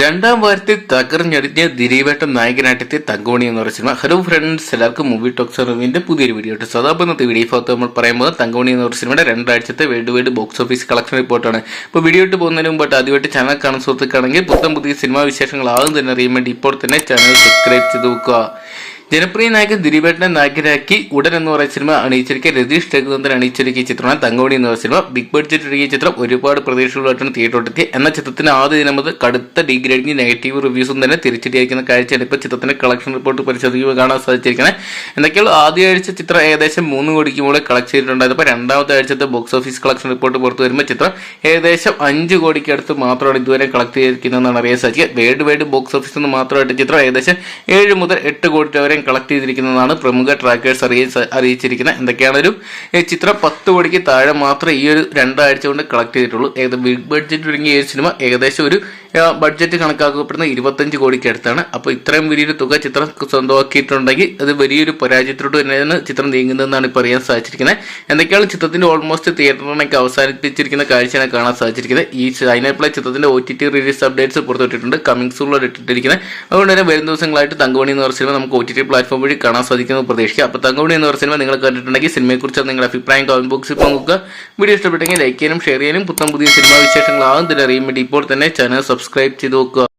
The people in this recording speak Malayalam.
രണ്ടാം വാരത്തിൽ തകർഞ്ഞടിഞ്ഞ ദിരീവേട്ട നായകനായിട്ടെത്തിയ തങ്കോണി എന്ന് പറയുന്ന സിനിമ. ഹലോ ഫ്രണ്ട്സ് എല്ലാവർക്കും മൂവി ടോക്സ് എന്നതിന്റെ പുതിയൊരു വീഡിയോ ഇട്ട് സദാ ഇന്നത്തെ വീഡിയോ ഭാഗത്ത് നമ്മൾ പറയുമ്പോൾ തങ്കോണി എന്ന് പറയുന്ന സിനിമയുടെ രണ്ടാഴ്ചത്തെ worldwide box office collection റിപ്പോർട്ടാണ് ഇപ്പോൾ വീഡിയോ ഇട്ട് പോകുന്നതിന് മുമ്പായിട്ട് ആദ്യമായിട്ട് ചാനൽ കാണുന്ന സുഹൃത്തുക്കാണെങ്കിൽ പുത്തം പുതിയ സിനിമാ വിശേഷങ്ങൾ ആദ്യം തന്നെ അറിയാൻ വേണ്ടി ഇപ്പോൾ തന്നെ ചാനൽ സബ്സ്ക്രൈബ് ചെയ്ത് വെക്കുക. ജനപ്രിയ നായകൻ ദിലീപേട്ടനെ നായകനാക്കി ഉടൻ എന്ന് പറയുന്ന സിനിമ അണിയിച്ചിരിക്കുക രതീഷ് രഘുനന്ദൻ അണിയിച്ചിരിക്കിയ ചിത്രമാണ് തങ്കമണി എന്ന് സിനിമ. ബിഗ് ബഡ്ജറ്റ് ഒരുക്കിയ ചിത്രം. ഒരുപാട് പ്രതീക്ഷകളുമായിട്ടാണ് തിയേറ്ററിലെത്തി എന്ന ചിത്രത്തിന് ആദ്യ ദിനം മുതൽ കടുത്ത ഡിഗ്രേഡിംഗ് നെഗറ്റീവ് റിവ്യൂസും തന്നെ തിരിച്ചടിയായിരിക്കുന്ന കാഴ്ചയാണ് ഇപ്പോൾ ചിത്രത്തിന്റെ കളക്ഷൻ റിപ്പോർട്ട് പരിശോധിക്കുമ്പോൾ കാണാൻ സാധിച്ചിരിക്കുന്നത്. എന്തൊക്കെയുള്ള ആദ്യ ആഴ്ച ചിത്രം ഏകദേശം മൂന്ന് കോടിക്ക് മുകളിൽ കളക്ട് ചെയ്തിട്ടുണ്ടായിരുന്നപ്പോൾ രണ്ടാമത്തെ ആഴ്ചത്തെ ബോക്സ് ഓഫീസ് കളക്ഷൻ റിപ്പോർട്ട് പുറത്തു വരുമ്പോൾ ചിത്രം ഏകദേശം അഞ്ച് കോടിക്ക് അടുത്ത് മാത്രമാണ് ഇതുവരെ കളക്ട് ചെയ്തിരിക്കുന്നതെന്നാണ് അറിയാൻ സാധിക്കുക. വേൾഡ് വൈഡ് ബോക്സ് ഓഫീസിൽ നിന്ന് മാത്രമായിട്ട് ചിത്രം ഏകദേശം ഏഴ് മുതൽ എട്ട് കോടി വരെയും കളക്ട് ചെയ്തിരിക്കുന്നതാണ് പ്രമുഖ ട്രാക്കേഴ്സ് അറിയി അറിയിച്ചിരിക്കുന്ന എന്തൊക്കെയാണെങ്കിലും ഈ ചിത്രം പത്ത് കോടിക്ക് താഴെ മാത്രമേ ഈ ഒരു രണ്ടാഴ്ച കൊണ്ട് കളക്ട് ചെയ്തിട്ടുള്ളൂ. ഏകദേശം ബിഗ് ബഡ്ജറ്റ് തുടങ്ങിയ ഈ ഒരു സിനിമ ഏകദേശം ഒരു ബഡ്ജറ്റ് കണക്കാക്കപ്പെടുന്ന ഇരുപത്തഞ്ച് കോടിക്ക് അടുത്താണ്. അപ്പോൾ ഇത്രയും വലിയൊരു തുക ചിത്രം സ്വന്തമാക്കിയിട്ടുണ്ടെങ്കിൽ അത് വലിയൊരു പരാജയത്തിലോട്ട് തന്നെയാണ് ചിത്രം നീങ്ങുന്നതെന്നാണ് ഇപ്പോൾ അറിയാൻ സാധിച്ചിരിക്കുന്നത്. എന്തൊക്കെയാണ് ചിത്രത്തിന്റെ ഓൾമോസ്റ്റ് തിയേറ്ററിനൊക്കെ അവസാനിപ്പിച്ചിരിക്കുന്ന കാഴ്ചയാണ് കാണാൻ സാധിച്ചിരിക്കുന്നത്. ഈ ചൈന പ്ലേ ചിത്രത്തിന്റെ O T T release updates പുറത്തുവിട്ടിട്ടുണ്ട് coming സൂളിൽ ഇട്ടിട്ടിരിക്കുന്നത് അതുകൊണ്ട് തന്നെ വരും ദിവസങ്ങളായിട്ട് തങ്കമണി എന്ന് പറഞ്ഞ സിനിമ നമുക്ക് ഒ ടി ടി പ്ലാറ്റ്ഫോം വഴി കാണാൻ സാധിക്കുന്നത് പ്രതീക്ഷിക്കുക അപ്പോൾ തങ്കമണി എന്ന് പറഞ്ഞ സിനിമ നിങ്ങൾ കണ്ടിട്ടുണ്ടെങ്കിൽ സിനിമയെക്കുറിച്ച് നിങ്ങളുടെ അഭിപ്രായം കമന്റ് ബോക്സിൽ പങ്കുക വീഡിയോ ഇഷ്ടപ്പെട്ടെങ്കിൽ ലൈക്ക് ചെയ്യാനും ഷെയർ ചെയ്യാനും. പുത്തം പുതിയ സിനിമാ വിശേഷങ്ങളാകും തന്നെ അറിയാൻ വേണ്ടി ഇപ്പോൾ തന്നെ ചാനൽ സബ്സ്ക്രൈബ് ചെയ്ത് നോക്കുക.